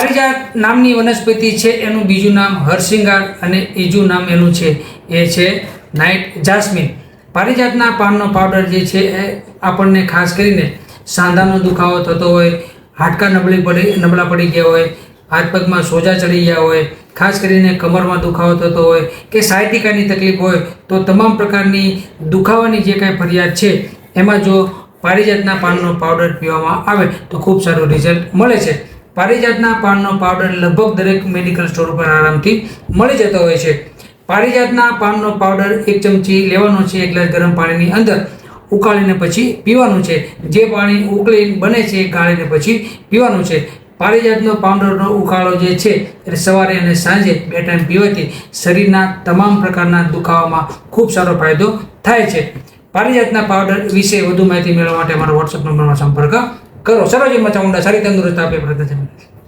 પારિજાત નામની વનસ્પતિ છે, એનું બીજું નામ હરસિંગાર અને ત્રીજું નામ એનું છે, એ છે નાઇટ જાસ્મિન. પારિજાતના પાનનો પાવડર જે છે, એ આપણને ખાસ કરીને સાંધાનો દુખાવો થતો હોય, હાડકા નબળી પડી, નબળા પડી ગયા હોય, હાથ પગમાં સોજા ચડી ગયા હોય, ખાસ કરીને કમરમાં દુખાવો થતો હોય કે સાયટિકાની તકલીફ હોય, તો તમામ પ્રકારની દુખાવાની જે કાંઈ ફરિયાદ છે, એમાં જો પારિજાતના પાનનો પાવડર પીવામાં આવે, તો ખૂબ સારું રિઝલ્ટ મળે છે. પારિજાતના પાનનો પાવડર લગભગ દરેક મેડિકલ સ્ટોર પર આરામથી મળી જતો હોય છે. પારિજાતના પાનનો પાવડર એક ચમચી લેવાનો છે, એક ગ્લાસ ગરમ પાણીની અંદર ઉકાળીને પછી પીવાનું છે. જે પાણી ઉકળી બને છે એ ગાળીને પછી પીવાનું છે. પારિજાતનો પાવડરનો ઉકાળો જે છે એ સવારે અને સાંજે બે ટાઈમ પીવાથી શરીરના તમામ પ્રકારના દુખાવામાં ખૂબ સારો ફાયદો થાય છે. પારિજાતના પાવડર વિશે વધુ માહિતી મેળવવા માટે અમારો વોટ્સઅપ નંબરમાં સંપર્ક કરો સરોજી મચાઉંડા સારી તંદુરસ્ત આપે પ્રયત્ન છે